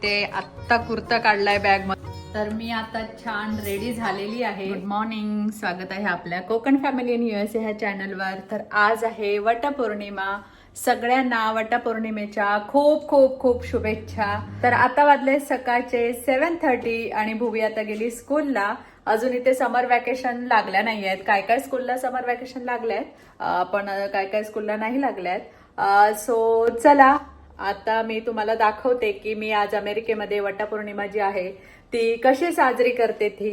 इथे आत्ता कुर्ता काढलाय बॅगमध्ये तर मी आता छान रेडी झालेली आहे. गुड मॉर्निंग स्वागत आहे आपल्या कोकण फॅमिली इन युएस ह्या चॅनलवर तर आज आहे वटपौर्णिमा. सगळ्यांना वटपौर्णिमेच्या खूप खूप खूप शुभेच्छा. तर आता वाजले सकाळचे सेवन थर्टी आणि भुवी आता गेली स्कूलला अजून इथे समर वॅकेशन लागल्या नाही आहेत काय काय स्कूलला समर वॅकेशन लागले आहेत पण काय काय स्कूलला नाही लागल्यात. सो चला. आता मी तुम्हाला दाखवते की मी आज अमेरिकेमध्ये वटपौर्णिमा जी आहे ती कशी साजरी करते ती.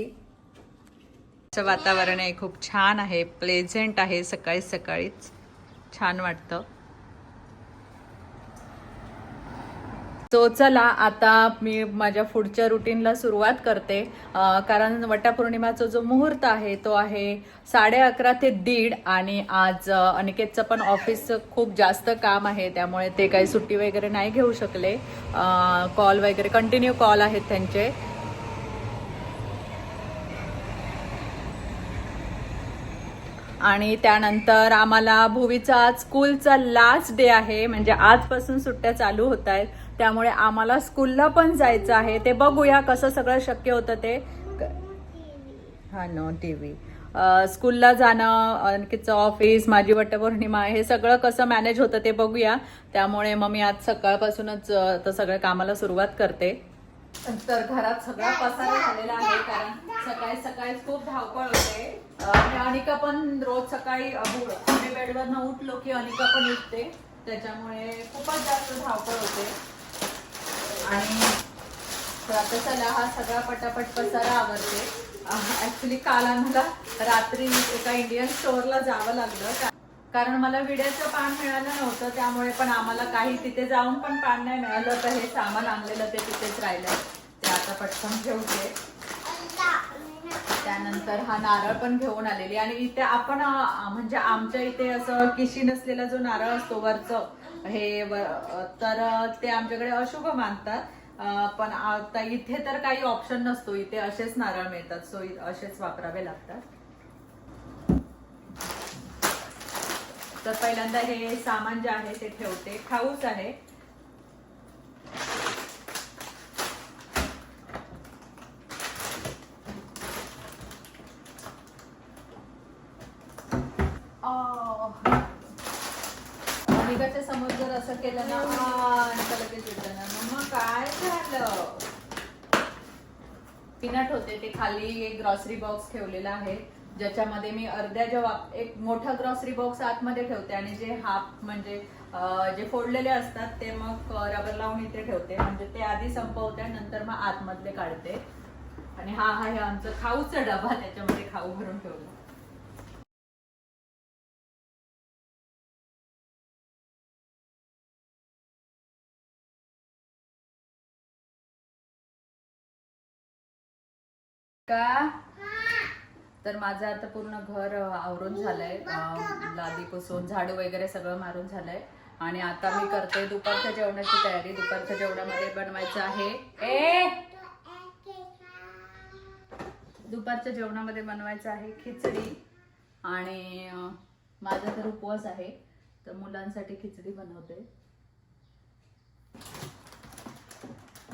असं वातावरण आहे खूप छान आहे प्लेझेंट आहे सकाळी सकाळीच छान वाटतं. सो चला आता मी माझ्या पुढच्या रुटीनला सुरुवात करते. कारण वटपौर्णिमाचा जो मुहूर्त आहे तो आहे साडे अकरा ते दीड आणि आज अनिकेतचं पण ऑफिस खूप जास्त काम आहे त्यामुळे ते काही सुट्टी वगैरे नाही घेऊ शकले. कॉल वगैरे कंटिन्यू कॉल आहेत त्यांचे. आणि त्यानंतर आम्हाला भुवीचा आज स्कूलचा लास्ट डे आहे म्हणजे आजपासून सुट्ट्या चालू होत आहेत. त्यामुळे आम्हाला स्कूलला पण जायचं आहे. ते बघूया कसं सगळं शक्य होतं ते. हा नो टी व्ही स्कूलला जाणं आणखीचं ऑफिस माझी वटपौर्णिमा हे सगळं कसं मॅनेज होतं ते बघूया. त्यामुळे मग मी आज सकाळपासूनच तर सगळ्या कामाला सुरुवात करते. तर घरात सगळा पसारा झालेला आहे कारण सकाळी सकाळीच खूप धावपळ होते. आणि अनिका पण रोज सकाळी अ, बेडवर न उठलो की अनिका पण उठते. त्याच्यामुळे खूपच जास्त धावपळ होते. आणि आता चला हा सगळा पटापट पसारा आवडते ऍक्च्युली काल आम्हाला रात्री एका इंडियन स्टोअरला जावं लागलं. कारण मला विड्याचं पान मिळालं नव्हतं त्यामुळे पण आम्हाला काही तिथे जाऊन पण पान नाही मिळालं. तर हे सामान आणलेलं ते तिथेच राहिलं ते आता पटकन ठेवते त्यानंतर हा नारळ पण घेऊन आलेली. आणि इथे आपण म्हणजे आमच्या इथे असं किशी नसलेला जो नारळ असतो वरचं हे तर ते आमच्याकडे अशुभ मानतात. पण आता इथे तर काही ऑप्शन नसतो. इथे असेच नारळ मिळतात. सो असेच वापरावे लागतात. तर पहिल्यांदा हे सामान जे आहे ते ठेवते. खाऊच आहे. निघाच्या समोर जर असं केलं ना आ, आणि का लगेच येतं ना. मम्मा काय झालं? पिनट होते ते खाली एक ग्रॉसरी बॉक्स ठेवलेला आहे. ज्याच्यामध्ये मी अर्ध्या ज्या वाप- एक मोठा ग्रॉसरी बॉक्स आतमध्ये ठेवते आणि जे हाफ म्हणजे जे फोडलेले असतात ते मग रबर लावून इथे ठेवते. म्हणजे ते आधी संपवते नंतर मग आतमधले काढते. आणि हा हा हे आमचं खाऊचा डबा त्याच्यामध्ये खाऊ भरून ठेवलं. का? तर माझं आता पूर्ण घर आवरून झालंय. लादी पुसून झाडू वगैरे सगळं मारून झालंय. आणि आता मी करते दुपारच्या जेवणाची तयारी. दुपारच्या जेवणामध्ये बनवायचं आहे. ए! दुपारच्या जेवणामध्ये बनवायचं आहे खिचडी. आणि माझा तर उपवास आहे. तर मुलांसाठी खिचडी बनवते.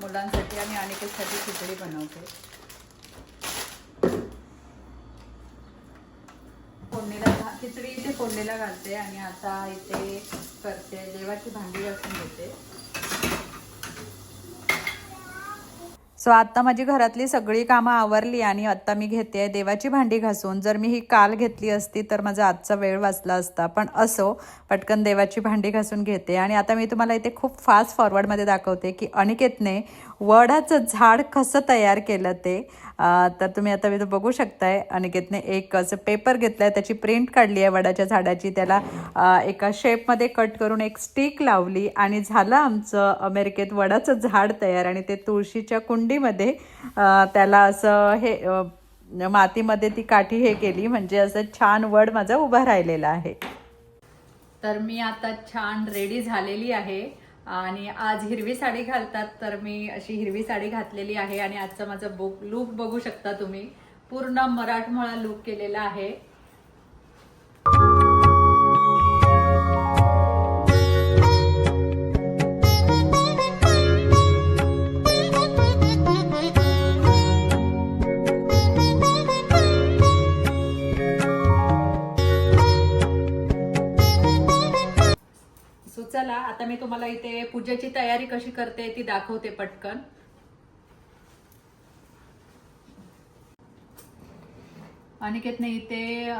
मुलांसाठी आणि अनेकसाठी खिचडी बनवते. खिचडी इथे फोडलेला घालते आणि आता इथे करते देवाची भांडी घासून घेते. सो आता माझी घरातली सगळी कामं आवरली आणि आता मी घेते देवाची भांडी घासून. जर मी ही काल घेतली असती तर माझा आजचा वेळ वाचला असता पण असो पटकन देवाची भांडी घासून घेते. आणि आता मी तुम्हाला इथे खूप फास्ट फॉरवर्डमध्ये दाखवते की अनिकेतने वडाचं झाड कसं तयार केलं ते. तर तुम्ही आता इथं बघू शकताय. अनिकेतने एक असं पेपर घेतलाय त्याची प्रिंट काढली आहे वडाच्या झाडाची. त्याला एका शेपमध्ये कट करून एक स्टिक लावली आणि झालं आमचं अमेरिकेत वडाचं झाड तयार आणि ते तुळशीच्या कुंडीमध्ये त्याला असं हे मातीमध्ये ती काठी हे केली. म्हणजे असं छान वड माझा उभा राहिलेला आहे. तर मी आता छान रेडी झालेली आहे. आणि आज हिरवी साडी घालतात तर मी अशी हिरवी साडी घातलेली आहे आणि आजचा माझा बुक लुक बघू शकता तुम्ही. पूर्ण मराठमोळा लुक केलेला आहे. चला आता मी तुम्हाला इथे पूजेची तयारी कशी करते ती दाखवते पटकन. अनिकेतने इथे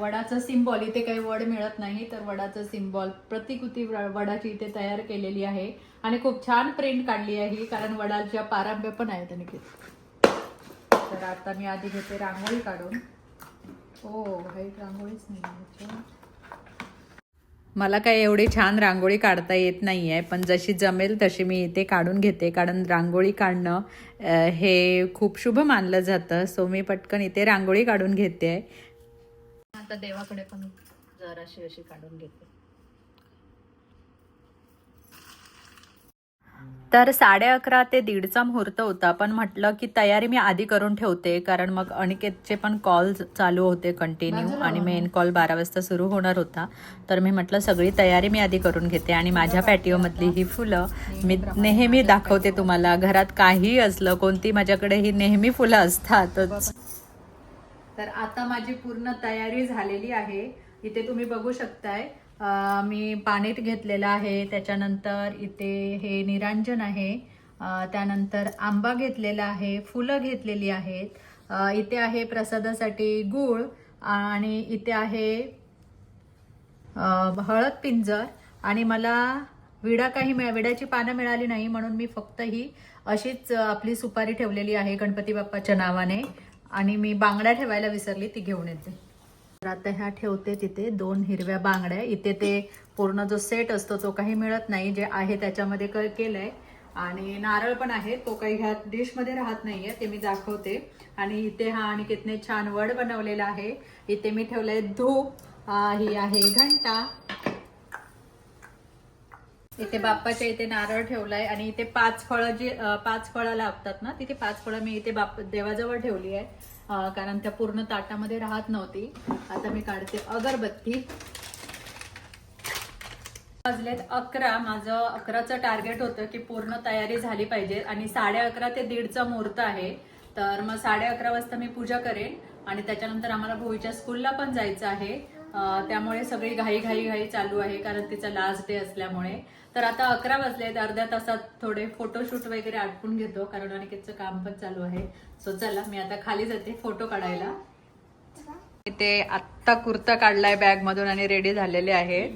वडाचं सिम्बॉल इथे काही वड मिळत नाही तर वडाचं सिम्बॉल प्रतिकृती वडाची इथे तयार केलेली आहे. आणि खूप छान प्रिंट काढली आहे कारण वडाच्या पारंब्या पण आहेत अनिकेत. तर आता मी आधी घेते रांगोळी काढून. हो हे रांगोळीच नाही मला काही एवढी छान रांगोळी काढता येत नाही आहे पण जशी जमेल तशी मी इथे काढून घेते. कारण रांगोळी काढणं हे खूप शुभ मानलं जातं. सो मी पटकन इथे रांगोळी काढून घेते. आता देवाकडे पण जराशी अशी काढून घेते. तर साडे अकरा ते दीडचा मुहूर्त होता. पण म्हटलं की तयारी मी आधी करून ठेवते. कारण मग अनिकेतचे पण कॉल चालू होते कंटिन्यू आणि मेन कॉल बारा वाजता सुरू होणार होता. तर मी म्हटलं सगळी तयारी मी आधी करून घेते. आणि माझ्या पॅटिओमधली ही फुलं मी नेहमी दाखवते तुम्हाला. घरात काही असलं कोणती माझ्याकडे ही नेहमी फुलं असतातच. तर आता माझी पूर्ण तयारी झालेली आहे. इथे तुम्ही बघू शकताय. मी पाणीत घेतलेलं आहे. त्याच्यानंतर इथे हे निरांजन आहे. त्यानंतर आंबा घेतलेला आहे. फुलं घेतलेली आहेत. इथे आहे प्रसादासाठी गूळ आणि इथे आहे हळद पिंजर. आणि मला विडा काही मिळा विड्याची पानं मिळाली नाही म्हणून मी फक्त ही अशीच आपली सुपारी ठेवलेली आहे गणपती बाप्पाच्या नावाने. आणि मी बांगड्या ठेवायला विसरली ती घेऊन येते. तर आता ह्या ठेवते तिथे दोन हिरव्या बांगड्या. इथे ते पूर्ण जो सेट असतो तो काही मिळत नाही जे आहे त्याच्यामध्ये क केलंय. आणि नारळ पण आहे तो काही ह्या डिशमध्ये राहत नाहीये ते मी दाखवते. आणि इथे हा आणि कितने छान वड बनवलेला आहे. इथे मी ठेवलंय धूप ही आहे घंटा. इथे बाप्पाच्या इथे नारळ ठेवलाय आणि इथे पाच फळं जी पाच फळं लावतात ना तिथे पाच फळं मी इथे बाप देवाजवळ ठेवली आहे. कारण त्या पूर्ण ताटामध्ये राहत नव्हती. आता मी काढते अगरबत्ती. वाजलेत अकरा. माझं अकराचं टार्गेट होतं की पूर्ण तयारी झाली पाहिजे. आणि साडे अकरा ते दीडचा मुहूर्त आहे. तर मग साडे अकरा वाजता मी पूजा करेन. आणि त्याच्यानंतर आम्हाला भोईच्या स्कूलला पण जायचं आहे. त्यामुळे सगळी घाई घाई घाई चालू आहे कारण तिचा लास्ट डे असल्यामुळे. तर आता अकरा वाजलेत अर्ध्या तासात थोडे फोटोशूट वगैरे आटपून घेतो कारण अनिकेतचं काम पण चालू आहे. सो चला मी आता खाली जाते फोटो काढायला. इथे आत्ता कुर्ता काढलाय बॅग मधून आणि रेडी झालेले आहे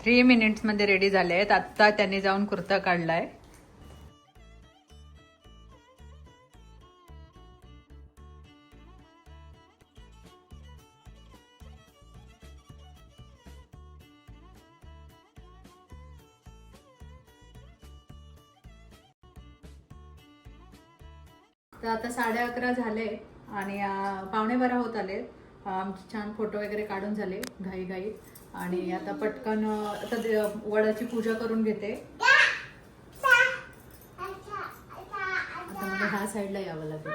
थ्री मिनिट्समध्ये रेडी झाले आहेत. आत्ता त्यांनी जाऊन कुर्ता काढलाय. तर आता साडे अकरा झाले आणि पावणे बारा होत आले. आमचे छान फोटो वगैरे काढून झाले घाई घाई. आणि आता पटकन आता वडाची पूजा करून घेते. आता मला ह्या साईडला यावं लागेल.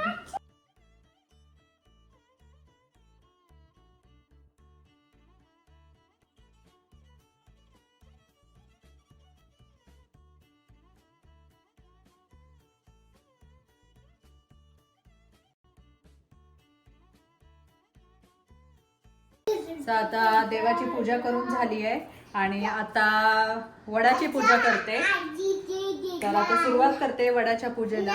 तर आता देवाची पूजा करून झाली आहे आणि आता वडाची पूजा करते. तर आता सुरुवात करते वडाच्या पूजेला.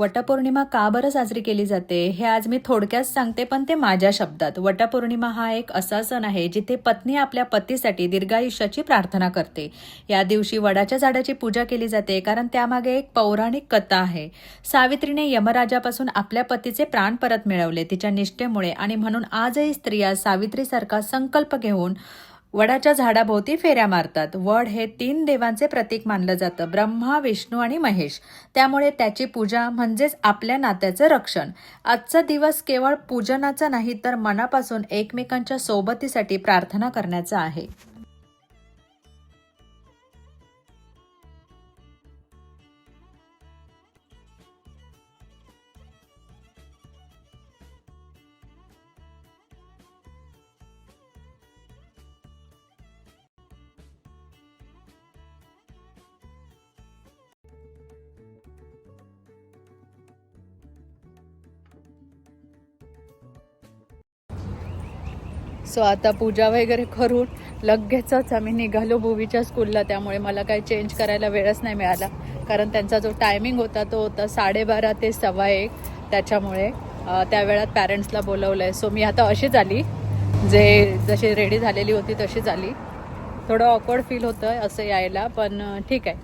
वटपौर्णिमा का बरं साजरी केली जाते हे आज मी थोडक्यात सांगते पण ते माझ्या शब्दात. वटपौर्णिमा हा एक असा सण आहे जिथे पत्नी आपल्या पतीसाठी दीर्घायुष्याची प्रार्थना करते. या दिवशी वडाच्या झाडाची पूजा केली जाते कारण त्यामागे एक पौराणिक कथा आहे. सावित्रीने यमराजापासून आपल्या पतीचे प्राण परत मिळवले तिच्या निष्ठेमुळे आणि म्हणून आजही स्त्रिया सावित्रीसारखा संकल्प घेऊन वडाच्या झाडाभोवती फेऱ्या मारतात. वड हे तीन देवांचे प्रतीक मानलं जातं. ब्रह्मा विष्णू आणि महेश. त्यामुळे त्याची पूजा म्हणजेच आपल्या नात्याचं रक्षण. आजचा दिवस केवळ पूजनाचा नाही तर मनापासून एकमेकांच्या सोबतीसाठी प्रार्थना करण्याचा आहे. सो आता पूजा वगैरे करून लगेचच आम्ही निघालो भुवीच्या स्कूलला त्यामुळे मला काही चेंज करायला वेळच नाही मिळाला. कारण त्यांचा जो टायमिंग होता तो होता साडेबारा ते सव्वा एक. त्याच्यामुळे त्या वेळात पॅरेंट्सला बोलवलं आहे सो मी आता अशीच आली. जे जशी रेडी झालेली होती तशीच आली. थोडं ऑकवर्ड फील होतं असं यायला पण ठीक आहे.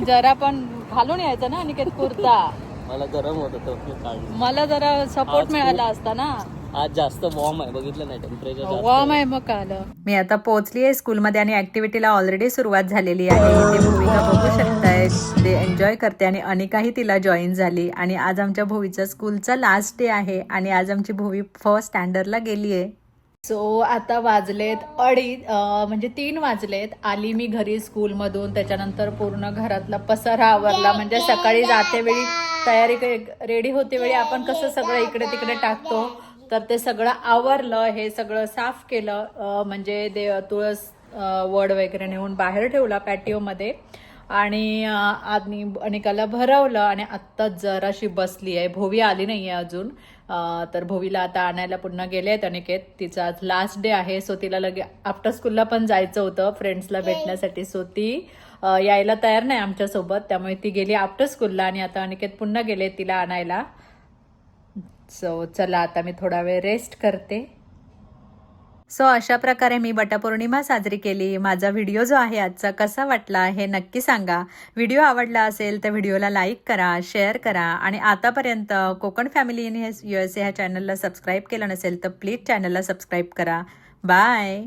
जरा पण घालून यायचं ना अनिकेत कुर्ता. मला गरम होत मला जरा सपोर्ट मिळाला असता ना. आज जास्त वॉर्म आहे. बघितलं नाही टेम्परेचर जास्त वॉर्म आहे. मग आलं मी आता पोहोचली आहे स्कूलमध्ये आणि ऍक्टिव्हिटीला ऑलरेडी सुरुवात झालेली आहे. इथे भूमिका बघू शकताय. ते एन्जॉय करते आणि अनिकाही तिला जॉईन झाली. आणि आज आमच्या भूवीचा स्कूलचा लास्ट डे आहे आणि आज आमची भूवी फर्स्ट स्टँडर्डला गेली आहे. सो आता वाजलेत अडीच अं, म्हणजे तीन वाजलेत. आली मी घरी स्कूलमधून त्याच्यानंतर पूर्ण घरातला पसारा आवरला. म्हणजे सकाळी जाते वेळी तयारी रेडी होते वेळी आपण कसं सगळं इकडे तिकडे टाकतो. तर ते सगळं आवरलं हे सगळं साफ केलं म्हणजे दे तुळस वड वगैरे नेऊन बाहेर ठेवला पॅटिओमध्ये. आणि आणि अनिकाला भरवलं आणि आत्ताच जराशी बसली आहे. भोवी आली नाही आहे अजून तर भोवीला आता आणायला पुन्हा गेले आहेत अनिकेत. तिचा आज लास्ट डे आहे. सो तिला लगे आफ्टर स्कूलला पण जायचं होतं. फ्रेंड्सला भेटण्यासाठी सो ती यायला तयार नाही आमच्यासोबत. त्यामुळे ती गेली आफ्टर स्कूलला आणि आता अनिकेत पुन्हा गेले तिला आणायला. सो चला आता मी थोडा वेळ रेस्ट करते. सो अशा प्रकारे मी वटपौर्णिमा साजरी केली. माझा व्हिडिओ जो आहे आजचा कसा वाटला हे नक्की सांगा. व्हिडिओ आवडला असेल तर व्हिडिओला लाईक करा शेअर करा आणि आतापर्यंत Konkan family in U S A ह्या चॅनलला सबस्क्राईब केलं नसेल तर प्लीज चॅनलला सबस्क्राईब करा. बाय